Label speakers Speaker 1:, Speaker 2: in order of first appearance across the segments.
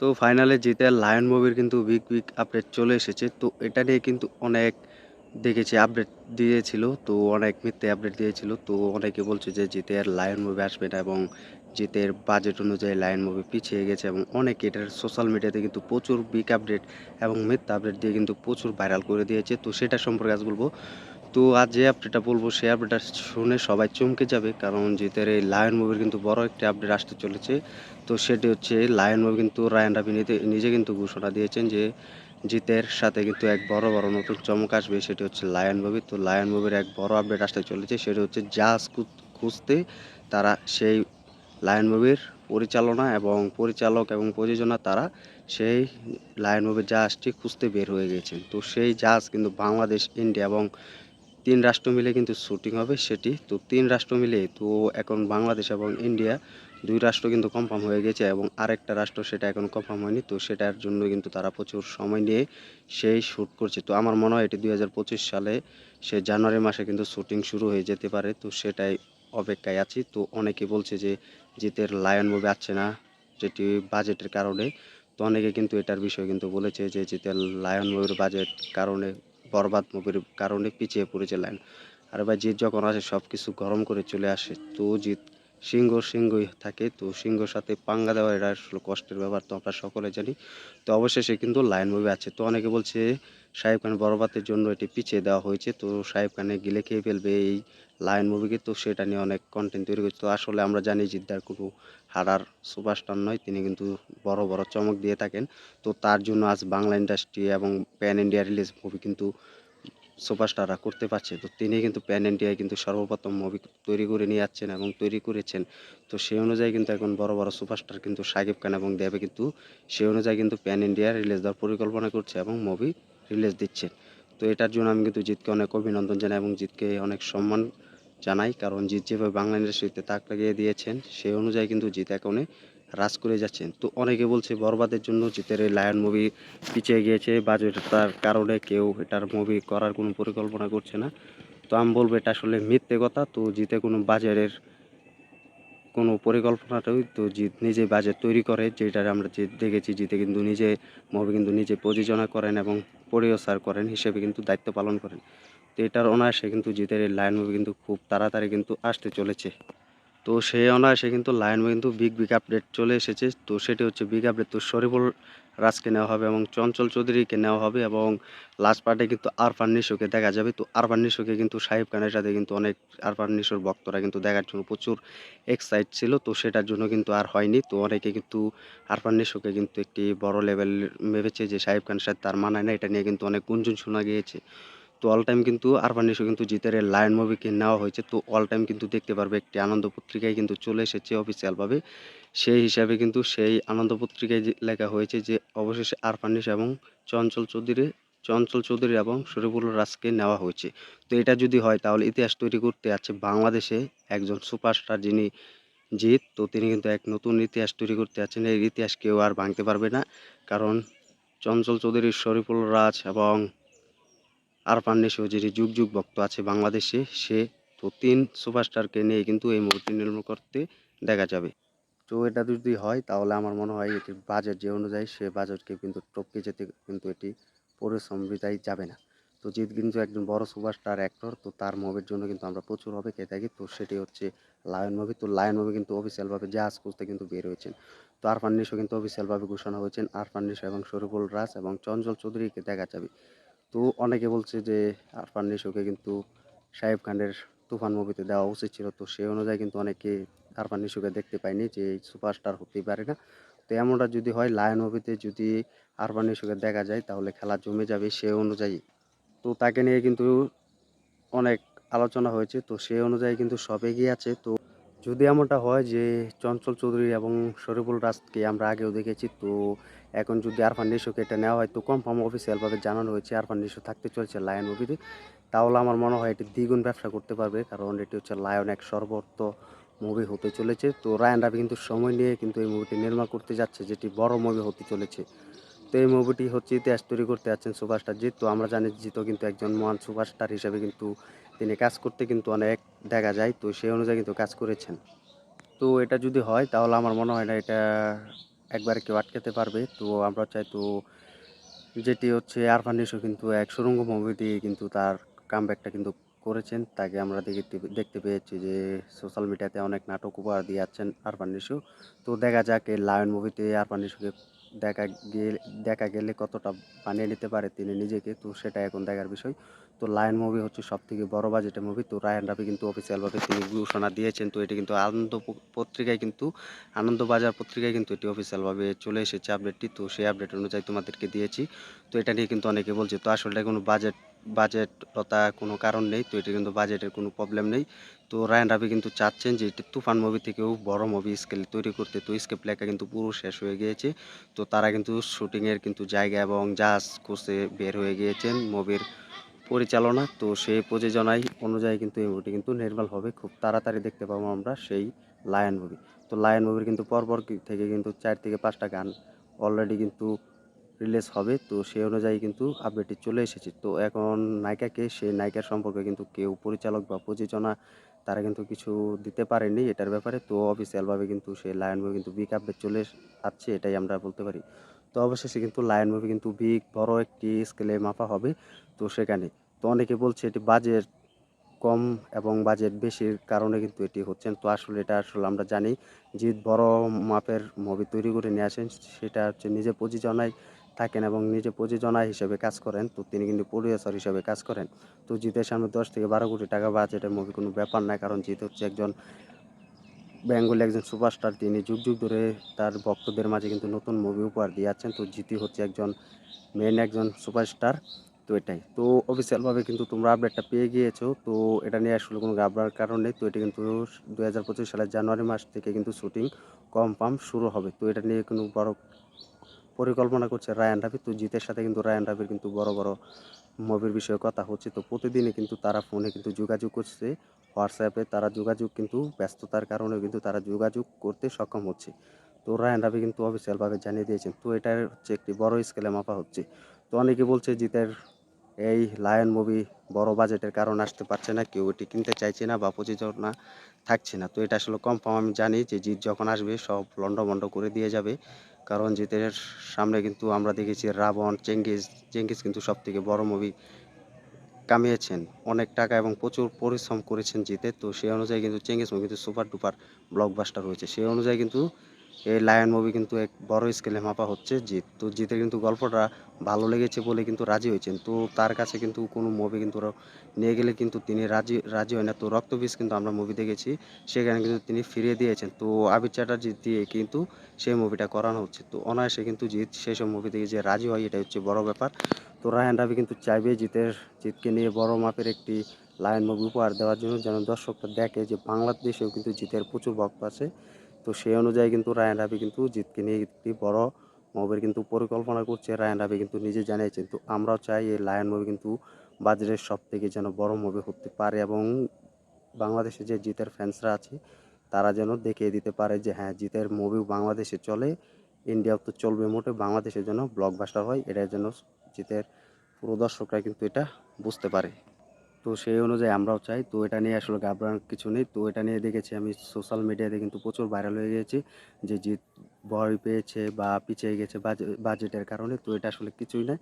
Speaker 1: তো ফাইনালে জিতে লায়ন মুভির কিন্তু বিগ বিগ আপডেট চলে এসেছে, তো এটা নিয়ে কিন্তু অনেক দেখেছি আপডেট দিয়েছিল, তো অনেক মিথ্যে আপডেট দিয়েছিল, তো অনেকে বলছে যে জিতে আর লায়ন মুভি আসবে না এবং জিতের বাজেট অনুযায়ী লায়ন মুভি পিছিয়ে গেছে এবং অনেকে এটার সোশ্যাল মিডিয়াতে কিন্তু প্রচুর বিগ আপডেট এবং মিথ্যা আপডেট দিয়ে কিন্তু প্রচুর ভাইরাল করে দিয়েছে, তো সেটা সম্পর্কে আজ বলব। তো আজ যে আপডেটটা বলব, সেই আপডেটটা শুনে সবাই চমকে যাবে। কারণ জিতের এই লায়ন মুভির কিন্তু বড় একটি আপডেট আসতে চলেছে, তো সেটি হচ্ছে লায়ন মুভি কিন্তু রায়ন রাবি নিজে- কিন্তু ঘোষণা দিয়েছেন যে জিতের সাথে কিন্তু এক বড় বড় নতুন চমক আসবে, সেটি হচ্ছে লায়ন মুভি তো লায়ন মুভির এক বড় আপডেট আসতে চলেছে, সেটি হচ্ছে জাজ খুঁজতে তারা সেই লায়ন মুভির পরিচালনা এবং পরিচালক এবং প্রযোজনা তারা সেই লায়ন মুভির জাহাজটি খুঁজতে বের হয়ে গেছেন। তো সেই জাহাজ কিন্তু বাংলাদেশ ইন্ডিয়া এবং তিন রাষ্ট্র মিলে কিন্তু শুটিং হবে সেটি। তো তিন রাষ্ট্র মিলে তো এখন বাংলাদেশ এবং ইন্ডিয়া দুই রাষ্ট্র কিন্তু কনফার্ম হয়ে গেছে এবং আরেকটা রাষ্ট্র সেটা এখন কনফার্ম হয়নি। তো সেটার জন্য কিন্তু তারা প্রচুর সময় নিয়ে সেই শ্যুট করছে। তো আমার মনে হয় এটি দুই হাজার পঁচিশ সালে সে জানুয়ারি মাসে কিন্তু শুটিং শুরু হয়ে যেতে পারে। তো সেটাই অপেক্ষায় আছি। তো অনেকে বলছে যে জিতের লায়ন মুভি আসছে না, যেটি বাজেটের কারণে। তো অনেকে কিন্তু এটার বিষয়ে কিন্তু বলেছে যে জিতের লায়ন মুভির বাজেট কারণে বরবাদ মুভির কারণে পিছিয়ে পড়েছে লাইন। আর ভাই, জিৎ যখন আসে সব কিছু গরম করে চলে আসে, তো জিৎ সিংহ সিংহই থাকে, তো সিংহর সাথে পাঙ্গা দেওয়া এটা আসলে কষ্টের ব্যাপার তো আমরা সকলে জানি। তো অবশেষে কিন্তু লাইন মুভি আছে। তো অনেকে বলছে শাহিব খান বরবাদের জন্য এটি পিছিয়ে দেওয়া হয়েছে। তো সাহেব খানে গিলে খেয়ে ফেলবে এই লাইন মুভিকে, তো সেটা নিয়ে অনেক কন্টেন্ট তৈরি করছে তো আসলে আমরা জানি জিদ্দার কোনো হারার সুপারস্টার নয়, তিনি কিন্তু বড় বড় চমক দিয়ে থাকেন। তো তার জন্য আজ বাংলা ইন্ডাস্ট্রি এবং প্যান ইন্ডিয়া রিলিজ মুভি কিন্তু সুপারস্টাররা করতে পারছে। তো তিনি কিন্তু প্যান ইন্ডিয়ায় কিন্তু সর্বপ্রথম মুভি তৈরি করে নিয়ে যাচ্ছেন এবং তৈরি করেছেন। তো সেই অনুযায়ী কিন্তু এখন বড় বড় সুপারস্টার কিন্তু সাকিব খান এবং দেবে কিন্তু সেই অনুযায়ী কিন্তু প্যান ইন্ডিয়া রিলিজ দেওয়ার পরিকল্পনা করছে এবং মুভি রিলিজ দিচ্ছে তো এটার জন্য আমি কিন্তু জিতকে অনেক অভিনন্দন জানাই এবং জিতকে অনেক সম্মান জানাই। কারণ জিৎ যেভাবে বাংলা ইন্ডাস্ট্রিতে তাক লাগিয়ে দিয়েছেন, সেই অনুযায়ী কিন্তু জিৎ এখনে রাজ করে যাচ্ছেন। তো অনেকে বলছে বরবাদের জন্য জিতের এই লায়ন মুভি পিছিয়ে গিয়েছে বাজেটার কারণে কেউ এটার মুভি করার কোনো পরিকল্পনা করছে না। তো আমি বলব এটা আসলে মিথ্যে কথা। তো জিতে কোনো বাজারের কোনো পরিকল্পনাটাই তো জিত নিজে বাজেট তৈরি করে যেটা আমরা যে দেখেছি জিতে কিন্তু নিজে মুভি কিন্তু নিজে প্রযোজনা করেন এবং পরিচার করেন হিসেবে কিন্তু দায়িত্ব পালন করেন। তো এটার অনায়াসে কিন্তু জিতের লায়ন মুভি কিন্তু খুব তাড়াতাড়ি কিন্তু আসতে চলেছে। তো সেই অনায়াসে কিন্তু মুভি কিন্তু বিগ বিগ আপডেট চলে এসেছে। তো সেটি হচ্ছে বিগ আপডেট তো শরীফুল রাজকে নেওয়া হবে এবং চঞ্চল চৌধুরীকে নেওয়া হবে এবং লাস্ট পার্টে কিন্তু আরফান নিশোকে দেখা যাবে। তো আরফান নিশোকে কিন্তু সাহেব খানের সাথে কিন্তু অনেক আরফান নিশোর ভক্তরা কিন্তু দেখার জন্য প্রচুর এক্সাইট ছিল। তো সেটার জন্য কিন্তু আর হয়নি। তো অনেকে কিন্তু আরফান নিশোকে কিন্তু একটি বড় লেভেল ভেবেছে যে সাহেব খানের সাথে তার মানায় না। এটা নিয়ে কিন্তু অনেক গুঞ্জন শোনা গিয়েছে। তো অল টাইম কিন্তু আরফান নিশো কিন্তু জিতের লায়ন মুভিকে নেওয়া হয়েছে। তো অল টাইম কিন্তু দেখতে পারবে একটি আনন্দ পত্রিকায় কিন্তু চলে এসেছে অফিসিয়ালভাবে সেই হিসাবে কিন্তু সেই আনন্দ পত্রিকায় লেখা হয়েছে যে, অবশেষে আরফান নিশো এবং চঞ্চল চৌধুরী চঞ্চল চৌধুরী এবং শরীফুল রাজকে নেওয়া হয়েছে। তো এটা যদি হয় তাহলে ইতিহাস তৈরি করতে আছে বাংলাদেশে একজন সুপারস্টার যিনি জিত, তো তিনি কিন্তু এক নতুন ইতিহাস তৈরি করতে আছেন। এই ইতিহাস কেউ আর ভাঙতে পারবে না। কারণ চঞ্চল চৌধুরী, শরীফুল রাজ এবং নিশো যিনি যুগ যুগ ভক্ত আছে বাংলাদেশে, সে তো তিন সুপারস্টারকে নিয়ে কিন্তু এই মুভিটি নির্মাণ করতে দেখা যাবে। তো এটা যদি হয়, তাহলে আমার মনে হয় এটির বাজেট যে অনুযায়ী সে বাজেটকে কিন্তু টপকে যেতে কিন্তু এটি পরিশ্রম বিদায় যাবে না। তো জিৎ কিন্তু একজন বড় সুপারস্টার অ্যাক্টর তো তার মুভির জন্য কিন্তু আমরা প্রচুরভাবে খেয়ে থাকি। তো সেটি হচ্ছে লায়ন মুভি তো লায়ন মুভি কিন্তু অফিসিয়ালভাবে জাহাজ খুঁজতে কিন্তু বের হয়েছেন। তো আরফান নিশো কিন্তু অফিসিয়ালভাবে ঘোষণা হয়েছেন। আরফান নিশো এবং শরীফুল রাজ এবং চঞ্চল চৌধুরীকে দেখা যাবে। তো অনেকে বলছে যে আরফান নিশোকে কিন্তু সাহেব খানের তুফান মুভিতে দেওয়া উচিত ছিল। তো সেই অনুযায়ী কিন্তু অনেকে আরফান নিশোকে দেখতে পায়নি যে সুপারস্টার হতেই পারে না। তো এমনটা যদি হয়, লায়ন মুভিতে যদি আরফান নিশোকে দেখা যায়, তাহলে খেলা জমে যাবে সে অনুযায়ী। তো তাকে নিয়ে কিন্তু অনেক আলোচনা হয়েছে। তো সেই অনুযায়ী কিন্তু সব এগিয়ে আছে। তো যদি এমনটা হয় যে চঞ্চল চৌধুরী এবং শরীফুল রাজকে আমরা আগেও দেখেছি, তো এখন যদি আরফান নিশোকে এটা নেওয়া হয়, তো কনফার্ম অফিসিয়ালভাবে জানানো হয়েছে আরফান নিশো থাকতে চলছে লায়ন মুভিতে তাহলে আমার মনে হয় এটি দ্বিগুণ ব্যবসা করতে পারবে, কারণ এটি হচ্ছে লায়ন এক সর্বত্র মুভি হতে চলেছে। তো রায়ন রাবি কিন্তু সময় নিয়ে কিন্তু এই মুভিটি নির্মাণ করতে যাচ্ছে, যেটি বড় মুভি হতে চলেছে। তো এই মুভিটি হচ্ছে ইতিহাস তৈরি করতে যাচ্ছেন সুপারস্টার জিৎ। তো আমরা জানি জিৎ কিন্তু একজন মহান সুপারস্টার হিসেবে কিন্তু তিনি কাজ করতে কিন্তু অনেক দেখা যায়। তো সেই অনুযায়ী কিন্তু কাজ করেছেন। তো এটা যদি হয়, তাহলে আমার মনে হয় না এটা একবারে কেউ আটকাতে পারবে। তো আমরা চাই তো যেটি হচ্ছে আরফান নিশো কিন্তু এক সুরঙ্গ মুভি দিয়ে কিন্তু তার কামব্যাকটা কিন্তু করেছেন। তাকে আমরা দেখতে দেখতে পেয়েছি যে সোশ্যাল মিডিয়াতে অনেক নাটক উপহার দিয়ে যাচ্ছেন আরফান নিশু। তো দেখা যাক এই লায়ন মুভিতে আরফান নিশোকে দেখা গেলে দেখা গেলে কতটা বানিয়ে নিতে পারে তিনি নিজেকে, তো সেটা এখন দেখার বিষয়। তো লায়ন মুভি হচ্ছে সব থেকে বড় বাজেটের মুভি তো রায়ন রাফি কিন্তু অফিসিয়ালভাবে তিনি ঘোষণা দিয়েছেন, তো এটি কিন্তু আনন্দ পত্রিকায় কিন্তু, আনন্দবাজার পত্রিকায় কিন্তু এটি অফিসিয়ালভাবে চলে এসেছে আপডেটটি তো সেই আপডেট অনুযায়ী তোমাদেরকে দিয়েছি। তো এটা নিয়ে কিন্তু অনেকে বলছে, তো আসলে কোনো বাজেট বাজেটতা কোনো কারণ নেই, তো এটা কিন্তু বাজেটের কোনো প্রবলেম নেই। তো রায়ন রাবি কিন্তু চাচ্ছেন যে এটি তুফান মুভি থেকেও বড় মুভি স্কেল তৈরি করতে, তো স্কেপ লেখা কিন্তু পুরো শেষ হয়ে গিয়েছে। তো তারা কিন্তু শুটিংয়ের কিন্তু জায়গা এবং জাহাজ কোর্সে বের হয়ে গিয়েছেন মুভির পরিচালনা। তো সেই প্রযোজনায় অনুযায়ী কিন্তু এই মুভিটি কিন্তু নির্মাণ হবে। খুব তাড়াতাড়ি দেখতে পাবো আমরা সেই লায়ন মুভি তো লায়ন মুভির কিন্তু পরপর থেকে কিন্তু চার থেকে পাঁচটা গান অলরেডি কিন্তু রিলিজ হবে, তো সেই অনুযায়ী কিন্তু আপডেটটি চলে এসেছে। তো এখন নায়িকাকে সেই নায়িকার সম্পর্কে কিন্তু কেউ পরিচালক বা প্রযোজনা তারা কিন্তু কিছু দিতে পারেনি এটার ব্যাপারে। তো অফিসিয়ালভাবে কিন্তু সেই লায়ন মুভি কিন্তু বিগ আপডেট চলে আসছে, এটাই আমরা বলতে পারি। তো অবশেষে কিন্তু লায়ন মুভি কিন্তু বিগ বড় একটি স্কেলে মাপা হবে, তো সেখানে। তো অনেকে বলছে এটি বাজেট কম এবং বাজেট বেশির কারণে কিন্তু এটি হচ্ছেন তো আসলে এটা আসলে আমরা জানি জিৎ বড় মাপের মুভি তৈরি করে নিয়ে আসেন, সেটা হচ্ছে নিজে প্রযোজনায় থাকেন এবং নিজে প্রযোজনা হিসেবে কাজ করেন, তো তিনি কিন্তু প্রডিউসার হিসেবে কাজ করেন। তো জিতের সামনে দশ থেকে বারো কোটি টাকা বাজেটের মুভি কোনো ব্যাপার না কারণ জিৎ হচ্ছে একজন বেঙ্গলি একজন সুপারস্টার। তিনি যুগ যুগ ধরে তার ভক্তদের মাঝে কিন্তু নতুন মুভি উপহার দিয়ে যাচ্ছেন, তো জিতি হচ্ছে একজন মেন একজন সুপারস্টার। তো এটাই, তো অফিসিয়ালভাবে কিন্তু তোমরা আপডেটটা পেয়ে গিয়েছো, তো এটা নিয়ে আসলে কোনো ঘাবড়ার কারণ নেই। তো এটা কিন্তু দু হাজার পঁচিশ সালের জানুয়ারি মাস থেকে কিন্তু শুটিং কনফার্ম শুরু হবে। তো এটা নিয়ে কোনো বড় পরিকল্পনা করছে রায়ান রাফি। তো জিতের সাথে কিন্তু রায়ান রাফির কিন্তু বড় বড় মুভির বিষয়ে কথা হচ্ছে। তো প্রতিদিনই কিন্তু তারা ফোনে কিন্তু যোগাযোগ করছে হোয়াটসঅ্যাপে তারা যোগাযোগ কিন্তু ব্যস্ততার কারণে কিন্তু তারা যোগাযোগ করতে সক্ষম হচ্ছে। তো রায়ান রাফি কিন্তু অফিসিয়ালভাবে জানিয়ে দিয়েছেন, তো এটা হচ্ছে একটি বড় স্কেলে মাপা হচ্ছে। তো অনেকে বলছে জিতের এই লায়ন মুভি বড় বাজেটের কারণ আসতে পারছে না, কেউ এটি কিনতে চাইছে না বা প্রযোজনা থাকছে না। তো এটা আসলে কনফার্ম আমি জানি যে জিত যখন আসবে সব লন্ডভন্ড করে দিয়ে যাবে। কারণ জিতের সামনে কিন্তু আমরা দেখেছি রাবণ চেঙ্গিস চেঙ্গিস কিন্তু সব থেকে বড় মুভি কামিয়েছেন। অনেক টাকা এবং প্রচুর পরিশ্রম করেছেন জিতে। তো সেই অনুযায়ী কিন্তু চেঙ্গিস মুভি কিন্তু সুপার ডুপার ব্লকবাস্টার হয়েছে। সেই অনুযায়ী কিন্তু এই লায়ন মুভি কিন্তু এক বড় স্কেলে মাপা হচ্ছে জিত তো জিতের কিন্তু গল্পটা ভালো লেগেছে বলে কিন্তু রাজি হয়েছেন। তো তার কাছে কিন্তু কোনো মুভি কিন্তু নিয়ে গেলে কিন্তু তিনি রাজি রাজি হয় না। তো রক্তবীজ কিন্তু আমরা মুভি দেখেছি, সেখানে কিন্তু তিনি ফিরিয়ে দিয়েছেন। তো আবির চ্যাটার্জি দিয়ে কিন্তু সেই মুভিটা করানো হচ্ছে। তো অনায়াসে কিন্তু জিৎ সেই সব মুভি থেকে যে রাজি হয় এটা হচ্ছে বড় ব্যাপার। তো রায়হান রাবি কিন্তু চাইবে জিতের জিতকে নিয়ে বড় মাপের একটি লায়ন মুভি উপহার দেওয়ার জন্য, যেন দর্শকরা দেখে যে বাংলাদেশেও কিন্তু জিতের প্রচুর ভক্ত আছে। তো সেই অনুযায়ী কিন্তু রায়হান রাবি কিন্তু জিতকে নিয়ে একটি বড় মুভির কিন্তু পরিকল্পনা করছে। রায়হান রাবি কিন্তু নিজে জানিয়েছেন, তো আমরাও চাই এই লায়ন মুভি কিন্তু বাজারের সব থেকে যেন বড় মুভি হতে পারে এবং বাংলাদেশে যে জিতের ফ্যান্সরা আছে, তারা যেন দেখিয়ে দিতে পারে যে হ্যাঁ জিতের মুভি বাংলাদেশে চলে ইন্ডিয়াও তো চলবে মোটে বাংলাদেশের জন্য ব্লকবাস্টার হয়, এটার জন্য জিতের পুরো দর্শকরা কিন্তু এটা বুঝতে পারে। তো সেই অনুযায়ী আমরাও চাই। তো এটা নিয়ে আসলে ঘাবড়ানোর কিছু নেই। তো এটা নিয়ে দেখেছি আমি সোশ্যাল মিডিয়াতে কিন্তু প্রচুর ভাইরাল হয়ে গিয়েছি। যে জিত ভয় পেয়েছে বা পিছিয়ে গেছে বাজে- বাজেটের কারণে, তো এটা আসলে কিছুই না।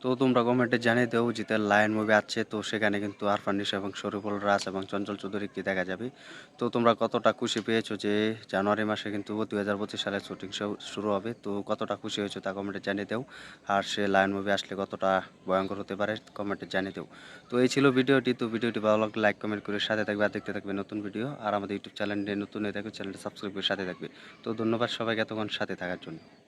Speaker 1: তো তোমরা কমেন্টে জানিয়ে দেও জিতের লায়ন মুভি আছে, তো সেখানে কিন্তু আরফান নিশো এবং শরীফুল রাজ এবং চঞ্চল চৌধুরীকে দেখা যাবে? তো তোমরা কতটা খুশি পেয়েছ যে জানুয়ারি মাসে কিন্তু দুই হাজার পঁচিশ সালে শুটিং শুরু হবে? তো কতটা খুশি হয়েছো তা কমেন্টে জানিয়ে দেও। আর সে লায়ন মুভি আসলে কতটা ভয়ঙ্কর হতে পারে কমেন্টে জানিয়ে দেও। তো এই ছিল ভিডিওটি, তো ভিডিওটি ভালো লাগলে লাইক কমেন্ট করে সাথে থাকবে আর দেখতে থাকবে নতুন ভিডিও আর আমাদের ইউটিউব চ্যানেলটি নতুন হয়ে থাকবে চ্যানেলটি সাবস্ক্রাইব করে সাথে থাকবে। তো ধন্যবাদ সবাইকে, এতক্ষণ সাথে থাকার জন্য।